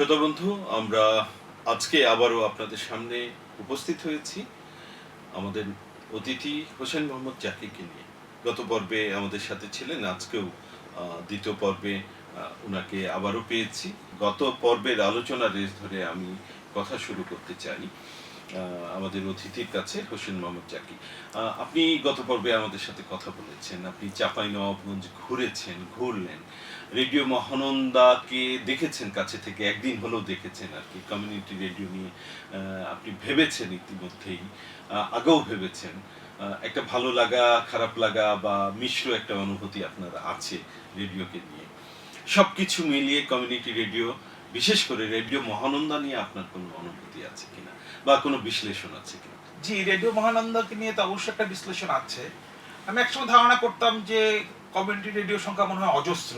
শ্রোতা বন্ধু, আমরা আজকে আবারও আপনাদের সামনে উপস্থিত হয়েছি আমাদের অতিথি হোসেন মোহাম্মদ জাকিরকে নিয়ে। গত পর্বে আমাদের সাথে ছিলেন, আজকেও দ্বিতীয় পর্বে ওনাকে আবারও পেয়েছি। গত পর্বের আলোচনা রেস ধরে আমি কথা শুরু করতে চাই আমাদের অতিথির কাছে, হোসেন মোহাম্মদ জাকি আপনি গত পর্বে আমাদের সাথে কথা বলেছেন, আপনি চাপাই নবাবগঞ্জ ঘুরেছেন, ঘুরলেন। রেডিও মহানন্দাকে দেখেছেন, কাছে থেকে একদিন হলেও দেখেছেন আর কি। কমিউনিটি রেডিও নিয়ে আপনি ভেবেছেন ইতিমধ্যেই আগেও ভেবেছেন। একটা ভালো লাগা, খারাপ লাগা বা মিশ্র একটা অনুভূতি আপনার আছে রেডিওকে নিয়ে। সব কিছু মিলিয়ে কমিউনিটি রেডিও বিশেষ করে রেডিও মহানন্দা নিয়ে আপনার কোনো অনুভূতি আছে কিনা? বা কোনো বিশ্লেষণ আছে কিনা? জি, রেডিও মহানন্দাকে নিয়ে তো অবশ্যই একটা বিশ্লেষণ আছে। আমি একসময় ধারণা করতাম যে কমিউনিটি রেডিও সংখ্যা মনে হয় অজস্র।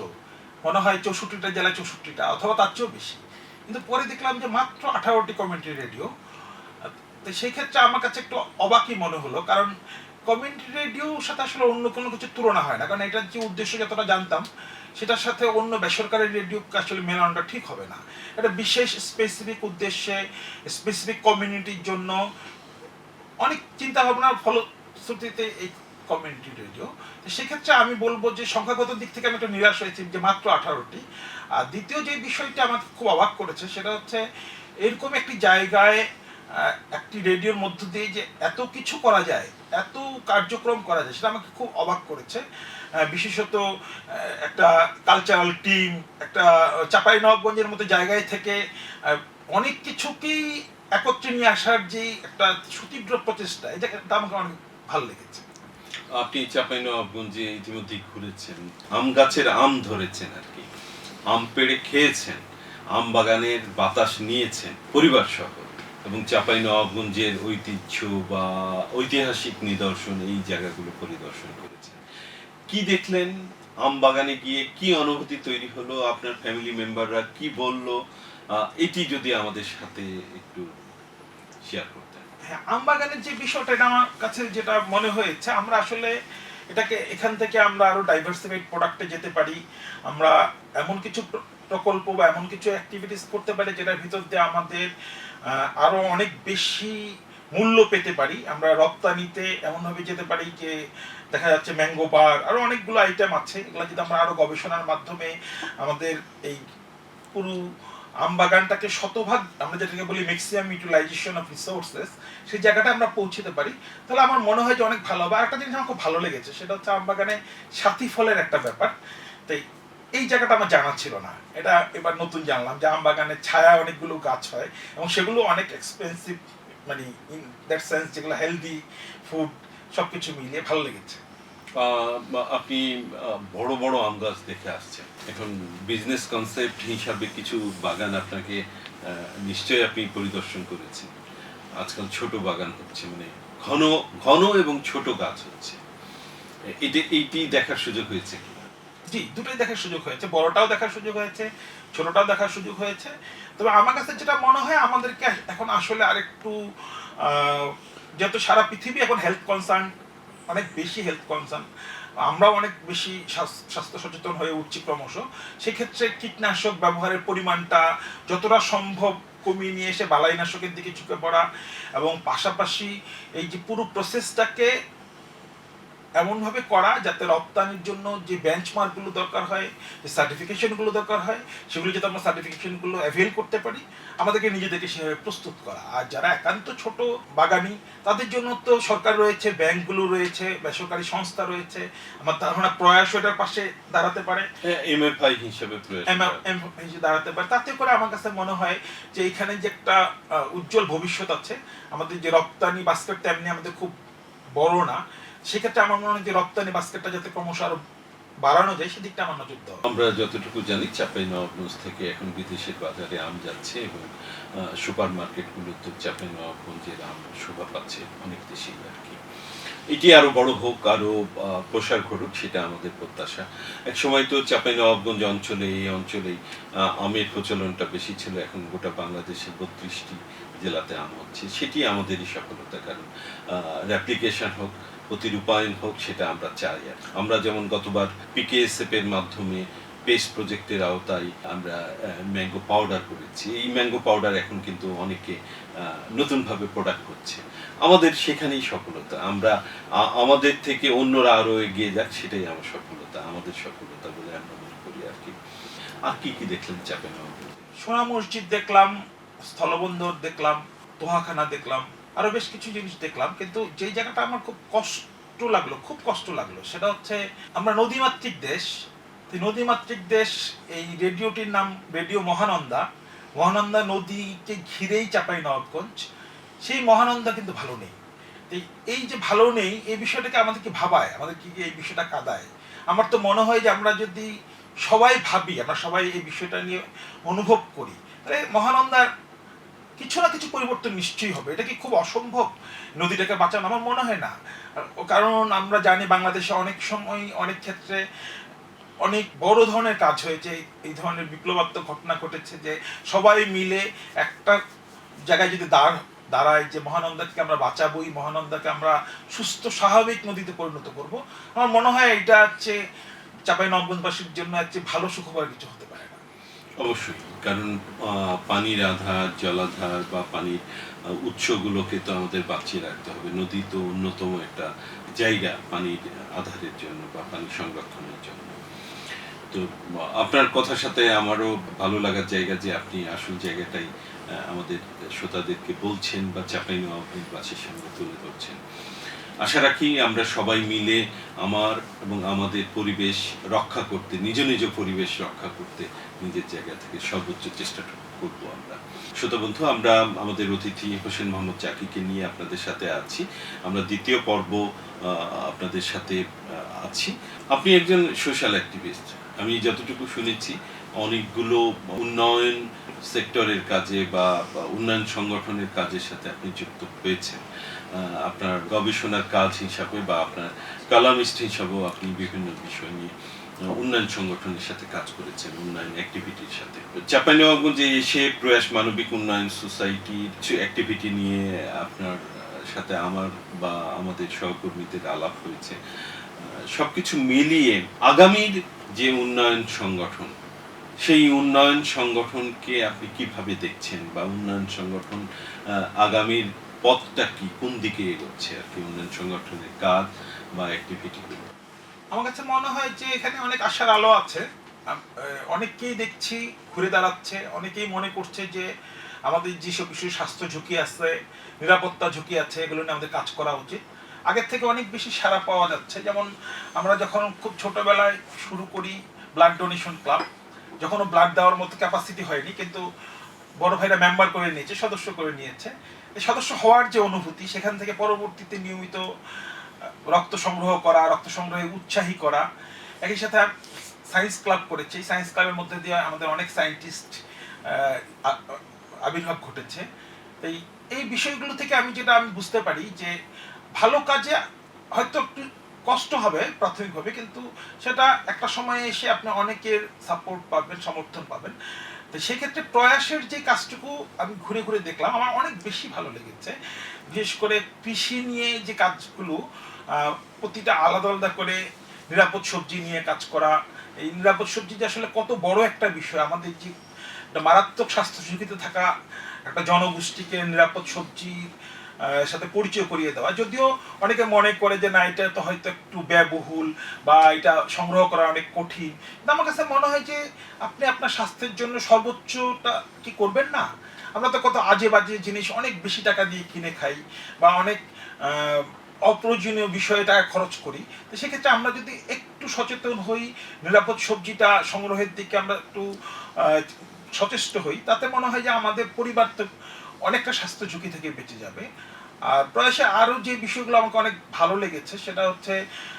মনে হয় চৌষট্টিটা জেলায় চৌষট্টিটা, অথবা তার চেয়েও বেশি। কিন্তু পরে দেখলাম যে মাত্র আঠারোটি কমিউনিটি রেডিও তো সেই ক্ষেত্রে আমার কাছে একটু অবাকই মনে হলো, কারণ কমিউনিটি রেডিওর সাথে আসলে অন্য কোনো কিছু তুলনা হয় না, কারণ এটার যে উদ্দেশ্য যতটা জানতাম, সেটার সাথে অন্য বেসরকারি রেডিওকে আসলে মেলানোটা ঠিক হবে না। এটা বিশেষ স্পেসিফিক উদ্দেশ্যে স্পেসিফিক কমিউনিটির জন্য অনেক চিন্তা ভাবনার ফলশ্রুতিতে এই কমিউনিটি রেডিও সেক্ষেত্রে আমি বলব যে সংখ্যাগত দিক থেকে আমি একটু নিরাশ হয়েছি যে মাত্র আঠারোটি। আর দ্বিতীয় যে বিষয়টি আমাকে খুব অবাক করেছে সেটা হচ্ছে এরকম একটি জায়গায় একটি রেডিওর মধ্য দিয়ে যে এত কিছু করা যায়, এত কার্যক্রম করা যায় সেটা আমাকে খুব অবাক করেছে। বিশেষত একটা কালচারাল টিম একটা চাপাই নবাবগঞ্জের মতো জায়গায় থেকে অনেক কিছুকেই একত্রে নিয়ে আসার যে একটা সুতীব্র প্রচেষ্টা, এটা আমাকে অনেক ভালো লেগেছে। আপনি চাঁপাইনবাবগঞ্জে ইতিমধ্যে ঘুরেছেন আম গাছের আম ধরেছেন আর কি। আম পেড়ে খেয়েছেন, আম বাগানের বাতাস নিয়েছেন পরিবার সহ। এবং চাঁপাইনবাবগঞ্জের ঐতিহ্য বা ঐতিহাসিক নিদর্শন, এই জায়গাগুলো পরিদর্শন করেছেন। কি দেখলেন? আম বাগানে গিয়ে কি অনুভূতি তৈরি হলো? আপনার ফ্যামিলি মেম্বাররা কি বলল? এটি যদি আমাদের সাথে একটু শেয়ার করতেন। হ্যাঁ আমবাগানের যে বিষয়টা, এটা আমার কাছে যেটা মনে হয়েছে, আমরা আসলে এটাকে এখান থেকে আমরা আরও ডাইভার্সিফাইড প্রোডাক্টে যেতে পারি। আমরা এমন কিছু প্রকল্প বা এমন কিছু অ্যাক্টিভিটিস করতে পারি, যেটার ভিতর দিয়ে আমাদের আরও অনেক বেশি মূল্য পেতে পারি। আমরা রপ্তানিতে এমনভাবে যেতে পারি যে, দেখা যাচ্ছে ম্যাঙ্গো বার আরও অনেকগুলো আইটেম আছে। এগুলো যদি আমরা আরও গবেষণার মাধ্যমে আমাদের এই পুরো আম বাগানটাকে শতভাগ, আমরা যেটাকে বলি ম্যাক্সিমাম ইউটিলাইজেশন অফ রিসোর্সেস সেই জায়গাটা আমরা পৌঁছতে পারি। তাহলে আমার মনে হয় যে অনেক ভালো হবে। আর একটা জিনিস আমার খুব ভালো লেগেছে, সেটা হচ্ছে আম বাগানে সাথী ফলের একটা ব্যাপার। তাই এই জায়গাটা আমার জানা ছিল না। এটা এবার নতুন জানলাম যে আম বাগানে ছায়া অনেকগুলো গাছ হয় এবং সেগুলো অনেক এক্সপেন্সিভ মানে ইন দ্যাট সেন্স যেগুলো হেলদি ফুড সব কিছু মিলিয়ে ভালো লেগেছে। আপনি বড় বড় আম গাছ দেখে আসছেন। এখন বিজনেস কনসেপ্ট হিসাবে কিছু বাগান আপনাকে নিশ্চয়ই আপনি পরিদর্শন করেছেন। আজকাল ছোট বাগান হচ্ছে মানে ঘন ঘন এবং ছোট গাছ হচ্ছে। এটি, এইটি দেখার সুযোগ হয়েছে জি, দুটোই দেখার সুযোগ হয়েছে। বড়টাও দেখার সুযোগ হয়েছে, ছোটটাও দেখার সুযোগ হয়েছে। তবে আমার কাছে যেটা মনে হয়, আমাদেরকে এখন আসলে আরেকটু যেহেতু সারা পৃথিবী এখন হেলথ কনসার্ন অনেক বেশি হেলথ কনসার্ন আমরাও অনেক বেশি স্বাস্থ্য সচেতন হয়ে উঠছি ক্রমশ। সেক্ষেত্রে কীটনাশক ব্যবহারের পরিমাণটা যতটা সম্ভব কমিয়ে নিয়ে এসে বালাইনাশকের দিকে ঝুঁকে পড়া এবং পাশাপাশি এই যে পুরো প্রসেসটাকে এমনভাবে করা যাতে রপ্তানির জন্য যে বেঞ্চমার্কগুলো দরকার হয় যে সার্টিফিকেশনগুলো দরকার হয় সেগুলো যাতে আমরা সার্টিফিকেশনগুলো অ্যাভেল করতে পারি আমাদেরকে নিজেদেরকে সেভাবে প্রস্তুত করা। আর যারা একান্ত ছোট বাগানি তাদের জন্য তো সরকার রয়েছে ব্যাংকগুলো রয়েছে বেসরকারি সংস্থা রয়েছে আমার ধারণা প্রয়াস এটার পাশে দাঁড়াতে পারে। এমএফআই হিসাবে প্রয়োগ এম- এম- হিসেবে দাঁড়াতে পারে। তাতে করে আমার কাছে মনে হয় যে এখানে যে একটা উজ্জ্বল ভবিষ্যৎ আছে আমাদের যে রপ্তানি বাস্কেট তেমনি আমাদের খুব বড় না। সেক্ষেত্রে আমার মনে হয় যে রপ্তানি বাস্কেটটা যাতে ক্রমশ আরও বাড়ানো যায় সেদিকটা আমার নজর দেওয়া আমরা যতটুকু জানি চাপাই নবাবগঞ্জ থেকে এখন বিদেশের বাজারে আম যাচ্ছে এবং সুপার মার্কেটগুলোতে চাপাই নবাবগঞ্জের আম শোভা পাচ্ছে অনেক দেশেই আর কি। এটি আরও বড় হোক আরও আহ, প্রসার ঘটুক সেটা আমাদের প্রত্যাশা। এক সময় তো চাপাই নবাবগঞ্জ অঞ্চলে এই অঞ্চলেই আমের প্রচলনটা বেশি ছিল এখন গোটা বাংলাদেশের বত্রিশটি জেলাতে আম হচ্ছে। সেটি আমাদেরই সফলতা কারণ রেপ্লিকেশন হোক প্রতিরূপায়ণ হোক, সেটা আমরা চাই। আমরা যেমন গতবার পিকেএসএফ এর মাধ্যমে পেস্ট প্রজেক্টের আওতায় আমরা ম্যাঙ্গো পাউডার করেছি। এই ম্যাঙ্গো পাউডার এখন কিন্তু অনেকে নতুনভাবে প্রোডাক্ট করছে। আমাদের সেখানেই সফলতা। আমরা আমাদের থেকে অন্যরা আরও এগিয়ে যাক, সেটাই আমার সফলতা, আমাদের সফলতা বলে আমরা মনে করি আর কি। আর কি কি দেখলেন চাপে সোনা মসজিদ দেখলাম, স্থলবন্দর দেখলাম, তোহাখানা দেখলাম। আরও বেশ কিছু জিনিস দেখলাম, কিন্তু যেই জায়গাটা আমার খুব কষ্ট লাগল, খুব কষ্ট লাগল, সেটা হচ্ছে আমরা নদীমাতৃক দেশ। নদীমাতৃক দেশ, এই রেডিওটির নাম রেডিও মহানন্দা। মহানন্দা নদীকে ঘিরেই চাপাই নবাবগঞ্জ। সেই মহানন্দা কিন্তু ভালো নেই। এই- যে ভালো নেই, এই বিষয়টাকে আমাদেরকে ভাবায় আমাদেরকে এই বিষয়টা কাদায়? আমার তো মনে হয় যে আমরা যদি সবাই ভাবি, আমরা সবাই এই বিষয়টা নিয়ে অনুভব করি, তাহলে মহানন্দার কিছু না কিছু পরিবর্তন নিশ্চয়ই হবে। এটা কি খুব অসম্ভব? নদীটাকে বাঁচানো আমার মনে হয় না। কারণ আমরা জানি বাংলাদেশে অনেক সময় অনেক ক্ষেত্রে অনেক বড় ধরনের কাজ হয়েছে। এই- ধরনের বিপ্লবাত্মক ঘটনা ঘটেছে যে সবাই মিলে একটা জায়গায় যদি দাঁড়, দাঁড়ায় যে মহানন্দাকে আমরা বাঁচাবো এই মহানন্দাকে আমরা সুস্থ, স্বাভাবিক নদীতে পরিণত করব, আমার মনে হয় এটা হচ্ছে চাপাই নবগঞ্জবাসীর জন্য হচ্ছে ভালো সুখবর কিছু হতে পারে না। অবশ্যই। কারণ পানির আধার, জলাধার বা পানির উৎসগুলোকে তো আমাদের বাঁচিয়ে রাখতে হবে। নদী তো অন্যতম একটা জায়গা পানির আধারের জন্য বা পানি সংরক্ষণের জন্য। তো, আপনার কথার সাথে আমারও ভালো লাগার জায়গা যে আপনি আসল জায়গাটাই আমাদের শ্রোতাদেরকে বলছেন বা চাপাই নেওয়া বাসের সামনে তুলে ধরছেন। আশা রাখি আমরা সবাই মিলে আমার এবং আমাদের পরিবেশ রক্ষা করতে, নিজ নিজ পরিবেশ রক্ষা করতে নিজের জায়গা থেকে সর্বোচ্চ চেষ্টা করব আমরা। শ্রোতা বন্ধু, আমরা আমাদের অতিথি হোসেন মোহাম্মদ চাকিকে নিয়ে আপনাদের সাথে আছি। আমরা দ্বিতীয় পর্ব আপনাদের সাথে আছি। আপনি একজন সোশ্যাল অ্যাক্টিভিস্ট। আমি যতটুকু শুনেছি, অনেকগুলো উন্নয়ন সেক্টরের কাজে বা উন্নয়ন সংগঠনের কাজের সাথে আপনি যুক্ত হয়েছেন। আপনার গবেষণার কাজ হিসাবে বা আপনার কালামিস্ট হিসাবেও আপনি বিভিন্ন বিষয় নিয়ে উন্নয়ন সংগঠনের সাথে কাজ করেছেন, উন্নয়ন অ্যাক্টিভিটির সাথে। চাপাইনবাবগঞ্জে এসে প্রয়াস মানবিক উন্নয়ন সোসাইটির কিছু অ্যাক্টিভিটি নিয়ে আপনার সাথে আমার বা আমাদের সহকর্মীদের আলাপ হয়েছে সবকিছু মিলিয়ে আগামীর যে উন্নয়ন সংগঠন, সেই উন্নয়ন সংগঠনকে আপনি কীভাবে দেখছেন বা উন্নয়ন সংগঠন আগামীর পথটা কি? কোন দিকে এগোচ্ছে আর কি উন্নয়ন সংগঠনের কাজ বা অ্যাক্টিভিটিগুলো আমার কাছে মনে হয় যে এখানে অনেক আশার আলো আছে। অনেককেই দেখছি, ঘুরে দাঁড়াচ্ছে, অনেকেই মনে করছে যে আমাদের যেসব কিছু স্বাস্থ্য ঝুঁকি আছে, নিরাপত্তা ঝুঁকি আছে, এগুলো নিয়ে আমাদের কাজ করা উচিত। আগের থেকে অনেক বেশি সাড়া পাওয়া যাচ্ছে। যেমন আমরা যখন খুব ছোটবেলায় শুরু করি ব্লাড ডোনেশন ক্লাব যখনও ব্লাড দেওয়ার মতো ক্যাপাসিটি হয়নি, কিন্তু বড় ভাইরা মেম্বার করে নিয়েছে, সদস্য করে নিয়েছে। সদস্য হওয়ার যে অনুভূতি, সেখান থেকে পরবর্তীতে নিয়মিত রক্ত সংগ্রহ করা, রক্ত সংগ্রহে উৎসাহী করা। একই সাথে সায়েন্স ক্লাব করেছে। এই সায়েন্স ক্লাবের মধ্যে দিয়ে আমাদের অনেক সায়েন্টিস্ট আবির্ভাব ঘটেছে। এই এই বিষয়গুলো থেকে আমি যেটা আমি বুঝতে পারি যে ভালো কাজে হয়তো একটু কষ্ট হবে প্রাথমিকভাবে, কিন্তু সেটা একটা সময়ে এসে আপনি অনেকের সাপোর্ট পাবেন, সমর্থন পাবেন। তো সেক্ষেত্রে প্রয়াসের যে কাজটুকু আমি ঘুরে ঘুরে দেখলাম, আমার অনেক বেশি ভালো লেগেছে। বিশেষ করে কৃষি নিয়ে যে কাজগুলো প্রতিটা আলাদা আলাদা করে নিরাপদ সবজি নিয়ে কাজ করা, এই নিরাপদ সবজি যে আসলে কত বড় একটা বিষয়, আমাদের যে মারাত্মক স্বাস্থ্য ঝুঁকিতে থাকা একটা জনগোষ্ঠীকে নিরাপদ সবজির সাথে পরিচয় করিয়ে দেওয়া। যদিও অনেকে মনে করে যে না, এটা তো হয়তো একটু ব্যয়বহুল বা এটা সংগ্রহ করা অনেক কঠিন। কিন্তু আমার কাছে মনে হয় যে আপনি আপনার স্বাস্থ্যের জন্য সর্বোচ্চটা কি করবেন না? আমরা তো কত আজে বাজে জিনিস অনেক বেশি টাকা দিয়ে কিনে খাই বা অনেক অপ্রয়োজনীয় বিষয়ে টাকা খরচ করি। তো সেক্ষেত্রে আমরা যদি একটু সচেতন হই, নিরাপদ সবজিটা সংগ্রহের দিকে আমরা একটু সচেষ্ট হই, তাতে মনে হয় যে আমাদের পরিবার তো অনেকটা স্বাস্থ্য ঝুঁকি থেকে বেঁচে যাবে। আর প্রয়াসে আরও যে বিষয়গুলো আমাকে অনেক ভালো লেগেছে সেটা হচ্ছে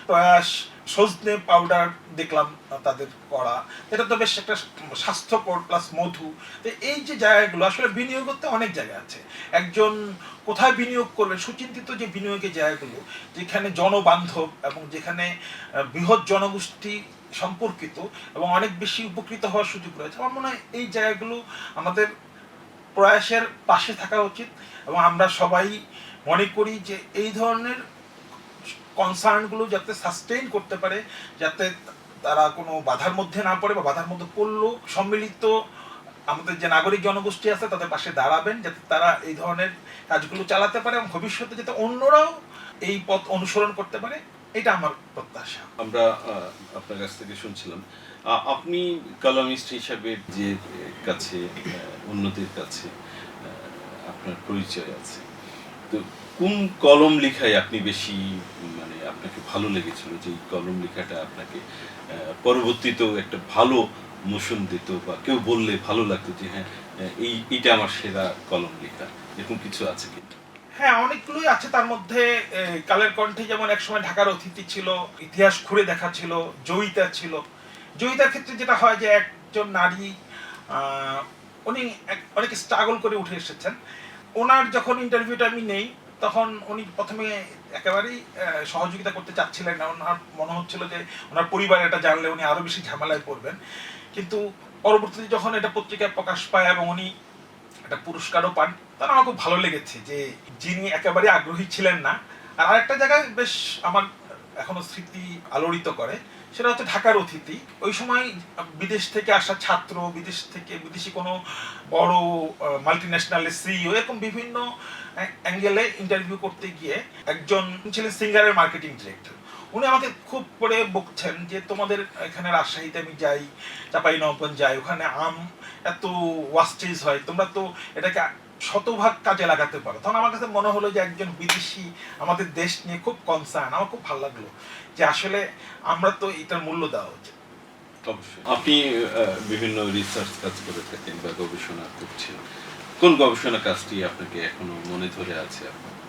প্রয়াস, সজনে পাউডার দেখলাম তাদের করা। এটা তো বেশ একটা স্বাস্থ্যকর প্লাস মধু। তো এই যে জায়গাগুলো, আসলে বিনিয়োগ করতে অনেক জায়গা আছে। একজন কোথায় বিনিয়োগ করবে সুচিন্তিত যে বিনিয়োগের জায়গাগুলো, যেখানে জনবান্ধব এবং যেখানে বৃহৎ জনগোষ্ঠী সম্পর্কিত এবং অনেক বেশি উপকৃত হওয়ার সুযোগ রয়েছে, আমার মনে হয় এই জায়গাগুলো আমাদের প্রয়াসের পাশে থাকা উচিত এবং আমরা সবাই মনে করি যে এই ধরনের কনসার্নগুলো যাতে সাস্টেইন করতে পারে, যাতে তারা কোনো বাধার মধ্যে না পড়ে বা বাধার মধ্যে পড়ল সম্মিলিত আমাদের যে নাগরিক জনগোষ্ঠী আছে তাদের পাশে দাঁড়াবেন, যাতে তারা এই ধরনের কাজগুলো চালাতে পারে এবং ভবিষ্যতে যাতে অন্যরাও এই পথ অনুসরণ করতে পারে, এটা আমার প্রত্যাশা। আমরা আপনার কাছ থেকে শুনছিলাম আপনি কলামিস্ট হিসাবে যে কাছে উন্নতির কাছে আপনার পরিচয় আছে, তো কোন কলম লেখায় আপনি বেশি মানে আপনাকে ভালো লেগেছিল? যে কলম লেখাটা আপনাকে পরবর্তীতেও একটা ভালো মোশন দিত বা কেউ বললে ভালো লাগতো যে হ্যাঁ এই, এইটা আমার সেরা কলম লেখা, এরকম কিছু আছে কিন্তু হ্যাঁ অনেকগুলোই আছে তার মধ্যে কালের কণ্ঠে যেমন একসময় ঢাকার অতিথি ছিল, ইতিহাস ঘুরে দেখা ছিল, জয়িতা ছিল জয়িতার ক্ষেত্রে যেটা হয় যে একজন নারী উনি অনেক স্ট্রাগল করে উঠে এসেছেন। ওনার যখন ইন্টারভিউটা আমি নেই, তখন উনি প্রথমে একেবারেই সহযোগিতা করতে চাচ্ছিলেন না। ওনার মনে হচ্ছিল যে ওনার পরিবার এটা জানলে উনি আরও বেশি ঝামেলায় পড়বেন। কিন্তু পরবর্তীতে যখন এটা পত্রিকায় প্রকাশ পায় এবং উনি একটা পুরস্কারও পান তার আমার খুব ভালো লেগেছে যে যিনি একেবারে আগ্রহী ছিলেন না। আর আরেকটা জায়গায় বেশ আমার এখনও স্মৃতি আলোড়িত করে সেটা হচ্ছে ঢাকার অতিথি। ওই সময় বিদেশ থেকে আসা ছাত্র, বিদেশ থেকে বিদেশি কোনো বড় মাল্টি ন্যাশনালের সিইও এরকম বিভিন্ন অ্যাঙ্গেলে ইন্টারভিউ করতে গিয়ে একজন ছিলেন সিঙ্গারের মার্কেটিং ডিরেক্টর উনি আমাকে খুব করে বকছেন যে, তোমাদের এখানে রাজশাহীতে আমি যাই চাপাই নবগঞ্জ যাই, ওখানে আম এত ওয়াস্টেজ হয়, তোমরা তো এটাকে শতভাগ কাজে লাগাতে পারো। তখন আমার কাছে মনে হলো যে একজন বিদেশি আমাদের দেশ নিয়ে খুব কনসার্ন আমার খুব ভালো লাগল যে আসলে আমরা তো এটার মূল্য দেওয়া উচিত। অবশ্যই। আপনি বিভিন্ন রিসার্চ কাজ করে থাকেন বা গবেষণা করছেন। কোন গবেষণা কাজটি আপনাকে এখনও মনে ধরে আছে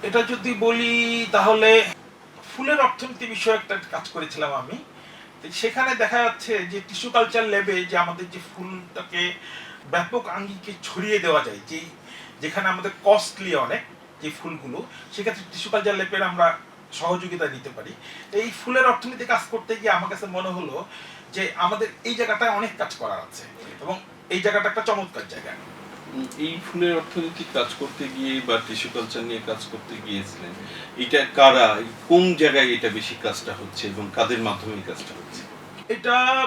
এটা যদি বলি তাহলে ফুলের অর্থনীতি বিষয়ে একটা কাজ করেছিলাম আমি। সেখানে দেখা যাচ্ছে যে টিস্যু কালচার ল্যাবে যে আমাদের যে ফুলটাকে ব্যাপক আঙ্গিকে ছড়িয়ে দেওয়া যায় যেই যেখানে আমাদের কস্টলি অনেক, যে ফুলগুলো, সেক্ষেত্রে টিস্যু কালচার ল্যাবের আমরা সহযোগিতা নিতে পারি। এই ফুলের অর্থনীতি কাজ করতে গিয়ে আমার কাছে মনে হলো যে আমাদের এই জায়গাটায় অনেক কাজ করার আছে এবং এই জায়গাটা একটা চমৎকার জায়গা। এই ফুলের অর্থনৈতিক কাজ করতে গিয়ে বা টিস্যু কালচার নিয়ে কাজ করতে গিয়েছিলেন, এটা কারা, কোন জায়গায় এটা বেশি কাজটা হচ্ছে এবং কাদের মাধ্যমে কাজটা হচ্ছে? এটা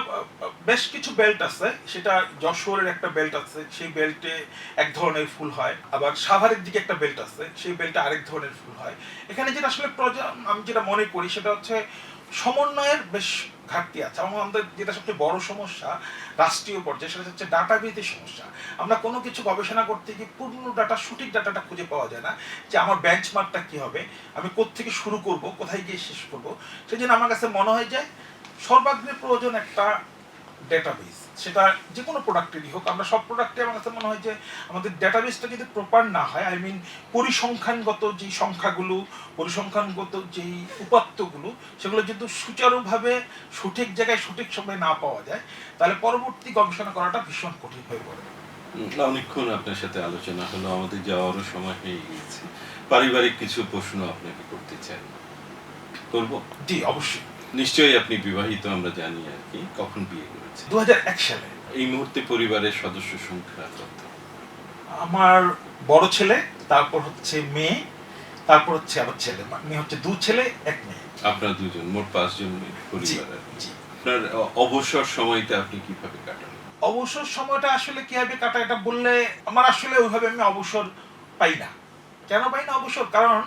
বেশ কিছু বেল্ট আছে। সেটা যশোরের একটা বেল্ট আছে। সেই বেল্টে এক ধরনের ফুল হয়। আবার সাভারের দিকে একটা বেল্ট আছে। সেই বেল্টে আরেক ধরনের ফুল হয়। এখানে যেটা আসলে প্রজা- আমি যেটা মনে করি, সেটা হচ্ছে সমন্বয়ের বেশ ঘাটতি আছে। আমাদের যেটা সবচেয়ে বড় সমস্যা রাষ্ট্রীয় পর্যায়ে, সেটা হচ্ছে ডাটা ভিত্তিক সমস্যা। আমরা কোনো কিছু গবেষণা করতে গিয়ে পূর্ণ ডাটা সঠিক ডাটাটা খুঁজে পাওয়া যায় না যে আমার বেঞ্চমার্কটা কি হবে, আমি কোত্থেকে শুরু করব, কোথায় গিয়ে শেষ করব। সেই জন্য আমার কাছে মনে হয় যে সর্বাগ্রে প্রয়োজন একটা ডেটাবেস সেটা যে কোনো প্রোডাক্টেরই হোক আমরা সব প্রোডাক্টে আমার কাছে মনে হয় যে আমাদের ডেটাবেসটা যদি প্রপার না হয় আই মিন পরিসংখ্যানগত যেই সংখ্যাগুলো পরিসংখ্যানগত যেই উপাত্তগুলো সেগুলো যদি সুচারুভাবে সঠিক জায়গায় সঠিক সময়ে না পাওয়া যায় তাহলে পরবর্তী গবেষণা করাটা ভীষণ কঠিন হয়ে পড়ে। অনেকক্ষণ আপনার সাথে আলোচনা হলো আমাদের যাওয়ারও সময় হয়ে গিয়েছে। পারিবারিক কিছু প্রশ্ন আপনাকে করতে চাই। করব? জি অবশ্যই। নিশ্চয়ই আপনি বিবাহিত আমরা জানি আর কি কখন বিয়ে করেছেন? দু সালে। এই মুহূর্তে পরিবারের সদস্য সংখ্যা কত? আমার বড় ছেলে তারপর হচ্ছে মেয়ে তারপর হচ্ছে আমার ছেলে। মানে হচ্ছে দু ছেলে এক মেয়ে। আপনার দুজন মোট পাঁচজন পরিবার আপনার অবসর সময়টা আপনি কীভাবে কাটান? অবসর সময়টা আসলে কীভাবে কাটা এটা বললে আমার আসলে ওইভাবে আমি অবসর পাই না। কেন পাই না অবসর? কারণ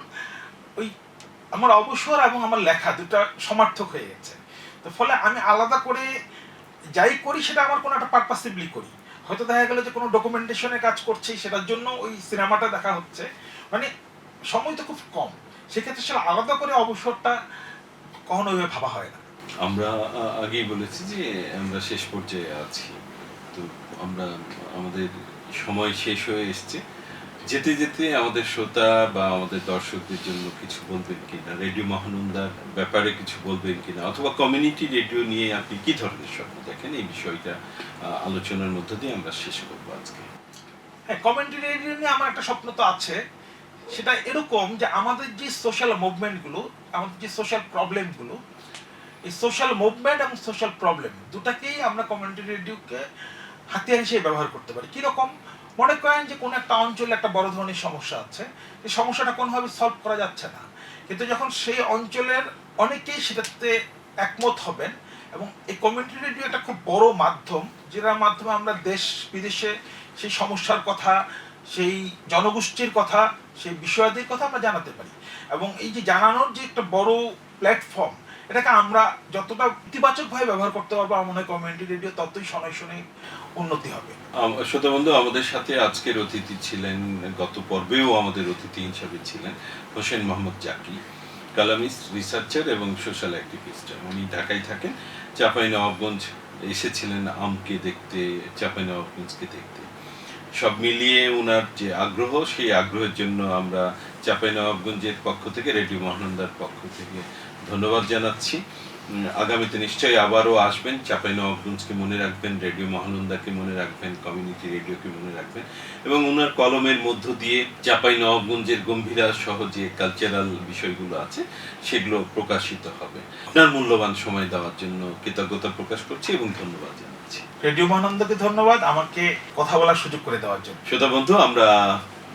ওই আমার অবসর এবং আমার লেখা দুটা সমার্থক হয়ে গেছে। তো ফলে আমি আলাদা করে যাই করি, সেটা আমার কোনো একটা পারপাসিভলি করি। হয়তো দেখা গেল যে কোনো ডকুমেন্টেশনে কাজ করছি, সেটার জন্য ওই সিনেমাটা দেখা হচ্ছে। মানে সময় তো খুব কম। সেক্ষেত্রে সেটা আলাদা করে অবসরটা কখনো ওইভাবে ভাবা হয় না। আমরা আগেই বলেছি যে আমরা শেষ পর্যায়ে আছি। তো আমরা আমাদের সময় শেষ হয়ে এসছে। যেতে যেতে আমাদের শ্রোতা বা আমাদের দর্শকদের জন্য কিছু বলবেন কিনা? রেডিও মহানন্দার ব্যাপারে কিছু বলবেন কিনা? অথবা কমিউনিটি রেডিও নিয়ে আপনি কি ধরনের স্বপ্ন দেখেন? এই বিষয়টা আলোচনার মধ্য দিয়ে আমরা শেষ করব আজকে। হ্যাঁ কমেন্ট্রি রেডিও নিয়ে আমার একটা স্বপ্ন তো আছে। সেটা এরকম যে আমাদের যে সোশ্যাল মুভমেন্টগুলো আমাদের যে সোশ্যাল প্রবলেমগুলো এই সোশ্যাল মুভমেন্ট এবং সোশ্যাল প্রবলেম দুটাকেই আমরা কমিউনিটি রেডিওকে হাতিয়ার হিসেবে ব্যবহার করতে পারি। কীরকম? মনে করেন যে কোনো একটা অঞ্চলে একটা বড় ধরনের সমস্যা আছে, এই সমস্যাটা কোনোভাবে সলভ করা যাচ্ছে না। কিন্তু যখন সেই অঞ্চলের অনেকেই সেটাতে একমত হবেন এবং এই কমিউনিটি রেডিও একটা খুব বড় মাধ্যম, যেটার মাধ্যমে আমরা দেশ বিদেশে সেই সমস্যার কথা, সেই জনগোষ্ঠীর কথা, সেই বিষয়াদির কথা আমরা জানাতে পারি। এবং এই যে জানানোর যে একটা বড় প্ল্যাটফর্ম এটাকে আমরা যতটা ইতিবাচকভাবে ব্যবহার করতে পারব, আমার মনে হয় কমিউনিটি রেডিও ততই শোনায় শুনে উন্নতি হবে। শ্রোতা বন্ধু, আমাদের সাথে আজকের অতিথি ছিলেন, গত পর্বেও আমাদের অতিথি হিসাবে ছিলেন হোসেন মোহাম্মদ জাকি কালামিস্ট, রিসার্চার এবং সোশ্যাল অ্যাক্টিভিস্ট। উনি ঢাকায় থাকেন, চাপাই নবাবগঞ্জ এসেছিলেন আমকে দেখতে, চাপাই নবাবগঞ্জকে দেখতে। সব মিলিয়ে ওনার যে আগ্রহ, সেই আগ্রহের জন্য আমরা চাপাই নবাবগঞ্জের পক্ষ থেকে, রেডিও মহানন্দার পক্ষ থেকে ধন্যবাদ জানাচ্ছি। আগামীতে নিশ্চয়ই আবারও আসবেন। চাপাই নবাবগঞ্জকে মনে রাখবেন রেডিও মহানন্দাকে মনে রাখবেন কমিউনিটি রেডিওকে মনে রাখবেন এবং ওনার কলমের মধ্য দিয়ে চাপাই নবাবগঞ্জের গম্ভীরা সহ যে কালচারাল বিষয়গুলো আছে সেগুলো প্রকাশিত হবে। আপনার মূল্যবান সময় দেওয়ার জন্য কৃতজ্ঞতা প্রকাশ করছি এবং ধন্যবাদ জানাচ্ছি। রেডিও মহানন্দকে ধন্যবাদ আমাকে কথা বলার সুযোগ করে দেওয়ার জন্য। শ্রোতা বন্ধু আমরা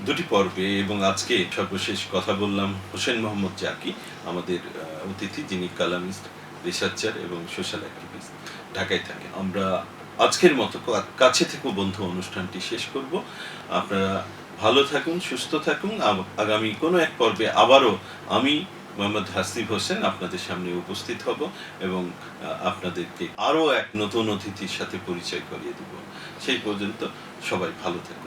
দুটি পর্বে এবং আজকে সর্বশেষ কথা বললাম হোসেন মোহাম্মদ জাকি, আমাদের অতিথি, যিনি কালামিস্ট, রিসার্চার এবং সোশ্যাল অ্যাক্টিভিস্ট। ঢাকায় থাকেন। আমরা আজকের মতো কাছে থেকে বন্ধু অনুষ্ঠানটি শেষ করব। আপনারা ভালো থাকুন, সুস্থ থাকুন। আগামী কোনো এক পর্বে আবারও আমি, মোহাম্মদ হাসিব হোসেন, আপনাদের সামনে উপস্থিত হব এবং আপনাদেরকে আরও এক নতুন অতিথির সাথে পরিচয় করিয়ে দেব। সেই পর্যন্ত সবাই ভালো থাকুন।